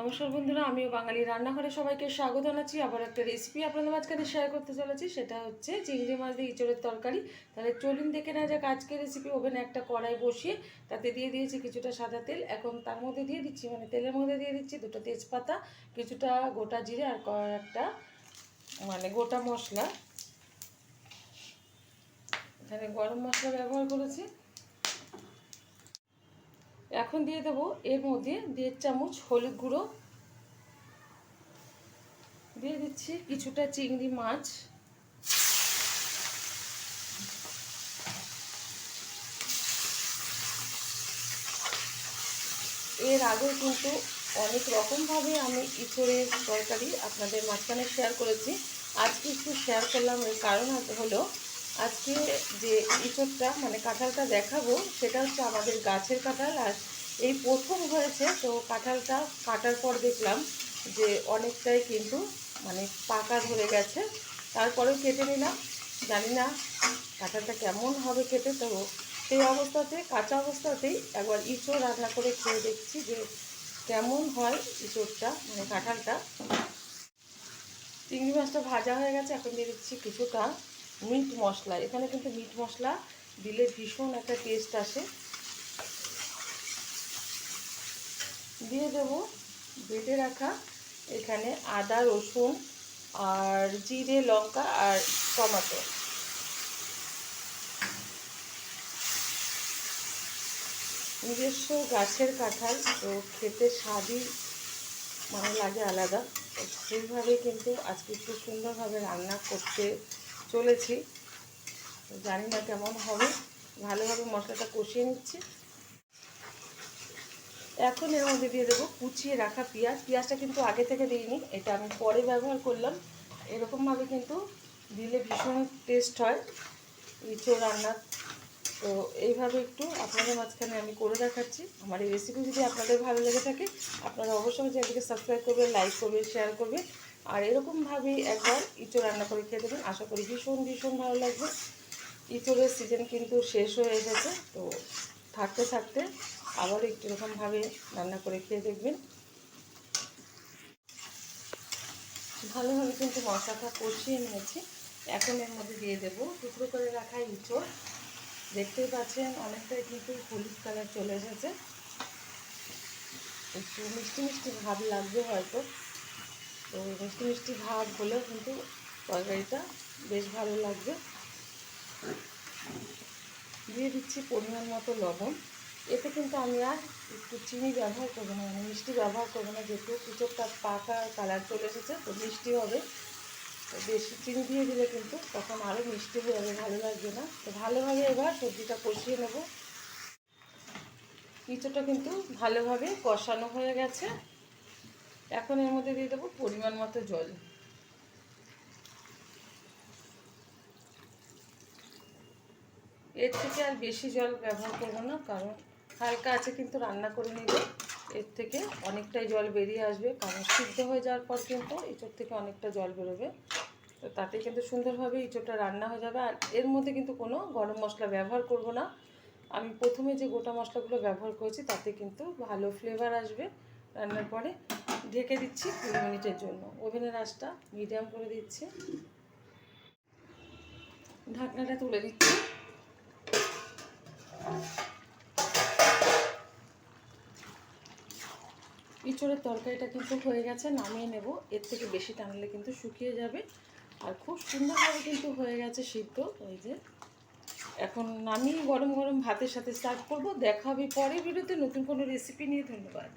নমস্কার বন্ধুরা, আমিও বাঙালি রান্নাঘরে সবাইকে স্বাগত জানাচ্ছি। আবার একটা রেসিপি আপনাদের মাঝখানে শেয়ার করতে চলেছি, সেটা হচ্ছে চিংড়ি মাছ দিয়ে ইঁচড়ের তরকারি। তাহলে চলুন দেখে না যাক আজকের রেসিপি ওভেনে একটা কড়াই বসিয়ে তাতে দিয়ে দিয়েছি কিছুটা সাদা তেল। এখন তার মধ্যে দিয়ে দিচ্ছি মানে তেলের মধ্যে দিয়ে দিচ্ছি দুটো তেজপাতা, কিছুটা গোটা জিরে আর একটা মানে গোটা মশলা। এখানে গরম মশলা ব্যবহার করেছি। এখন দিয়ে দেবো এর মধ্যে দেড় চামচ হলুদ গুঁড়ো। দিয়ে দিচ্ছি কিছুটা চিংড়ি মাছ। এর আগেও কিন্তু অনেক রকমভাবে আমি ইঁচড়ের তরকারি আপনাদের মাঝখানে শেয়ার করেছি। আজকে একটু শেয়ার করলাম এর কারণ হলো আজকে যে ইঁচড়টা মানে কাঁঠালটা দেখাবো, সেটা হচ্ছে আমাদের গাছের কাঁঠাল। আর এই প্রথম হয়েছে, তো কাঁঠালটা কাটার পর দেখলাম যে অনেকটাই কিন্তু মানে পাকা ধরে গেছে। তারপরেও কেটে নিলাম। জানি না কাঁঠালটা কেমন হবে কেটে তো সেই অবস্থাতে, কাঁচা অবস্থাতেই একবার ইঁচড় রান্না করে খেয়ে দেখছি যে কেমন হয় ইঁচড়টা মানে কাঁঠালটা। চিংড়ি মাছটা ভাজা হয়ে গেছে, এখন দিয়ে দিচ্ছি কিছুটা। মিট মশলা। এখানে কিন্তু মিট মশলা দিলে ভীষণ একটা টেস্ট আসে। দিয়ে দেব বেটে রাখা এখানে আদা, রসুন আর জিরে, লঙ্কা আর টমেটো। নিজস্ব গাছের কাঁঠাল, তো খেতে স্বাদই মানে লাগে আলাদা। সেইভাবে কিন্তু আজকে একটু সুন্দরভাবে রান্না করতে চলেছি। জানি না কেমন হবে। ভালোভাবে মশলাটা কষিয়ে নিচ্ছি। এখন এর মধ্যে দিয়ে দেবো কুচিয়ে রাখা পেঁয়াজ। পেঁয়াজটা কিন্তু আগে থেকে দিইনি, এটা আমি পরে ব্যবহার করলাম। এরকমভাবে কিন্তু দিলে ভীষণ টেস্ট হয় ইঁচড় রান্নার তো এইভাবে একটু আপনাদের মাঝখানে আমি করে দেখাচ্ছি। আমার এই রেসিপি যদি আপনাদের ভালো লেগে থাকে, আপনারা অবশ্যই চ্যানেলটিকে সাবস্ক্রাইব করবেন লাইক করবেন শেয়ার করবেন। আর এরকমভাবেই একবার ইঁচড় রান্না করে খেয়ে দেবেন আশা করি ভীষণ ভীষণ ভালো লাগবে। ইঁচড়ের সিজন কিন্তু শেষ হয়ে এসেছে, তো থাকতে থাকতে আবার একটু এরকমভাবে রান্না করে খেয়ে দেখবেন। ভালোভাবে কিন্তু মশলাটা কষিয়ে নিয়েছি। এখন এর মধ্যে দিয়ে দেবো টুকরো করে রাখা ইঁচড়। দেখতেই পাচ্ছেন অনেকটাই কিন্তু হলুদ কালার চলে এসেছে। একটু মিষ্টি মিষ্টি ভাব লাগবে হয়তো। তো মিষ্টি মিষ্টি ভাব হলেও কিন্তু তরকারিটা বেশ ভালো লাগবে। দিয়ে দিচ্ছি পরিমাণ মতো লবণ। এতে কিন্তু আমি আর একটু চিনি ব্যবহার করব না মানে মিষ্টি ব্যবহার করব না, যেহেতু কুচোরটা পাকা কালার চলে এসেছে, তো মিষ্টি হবে। তো বেশি চিনি দিয়ে দিলে কিন্তু তখন আরও মিষ্টি হয়ে যাবে, ভালো লাগবে না। তো ভালোভাবে এবার সবজিটা কষিয়ে নেব। ইঁচোটা কিন্তু ভালোভাবে কষানো হয়ে গেছে। এখন এর মধ্যে দিয়ে দেবো পরিমাণ মতো জল। এর থেকে আর বেশি জল ব্যবহার করব না, কারণ হালকা আছে কিন্তু রান্না করে নিলে এর থেকে অনেকটাই জল বেরিয়ে আসবে, কারণ সিদ্ধ হয়ে যাওয়ার পর কিন্তু ইঁচড় থেকে অনেকটা জল বেরোবে। তো তাতে কিন্তু সুন্দরভাবে ইঁচড়টা রান্না হয়ে যাবে। আর এর মধ্যে কিন্তু কোনো গরম মশলা ব্যবহার করব না। আমি প্রথমে যে গোটা মশলাগুলো ব্যবহার করেছি তাতে কিন্তু ভালো ফ্লেভার আসবে। রান্নার পরে ঢেকে দিচ্ছি কুড়ি মিনিটের জন্য। ওভেনের আঁচটা মিডিয়াম করে দিচ্ছি। ঢাকনাটা তুলে দিচ্ছি ইঁচড়ের তরকারিটা কিন্তু হয়ে গেছে, নামিয়ে নেব। এর থেকে বেশি টানলে কিন্তু শুকিয়ে যাবে। আর খুব সুন্দরভাবে কিন্তু হয়ে গেছে সিদ্ধ। এই যে, এখন নামিয়ে গরম গরম ভাতের সাথে সার্ভ করব। দেখা হবে পরের ভিডিওতে। নতুন কোনো রেসিপি নিয়ে। ধন্যবাদ।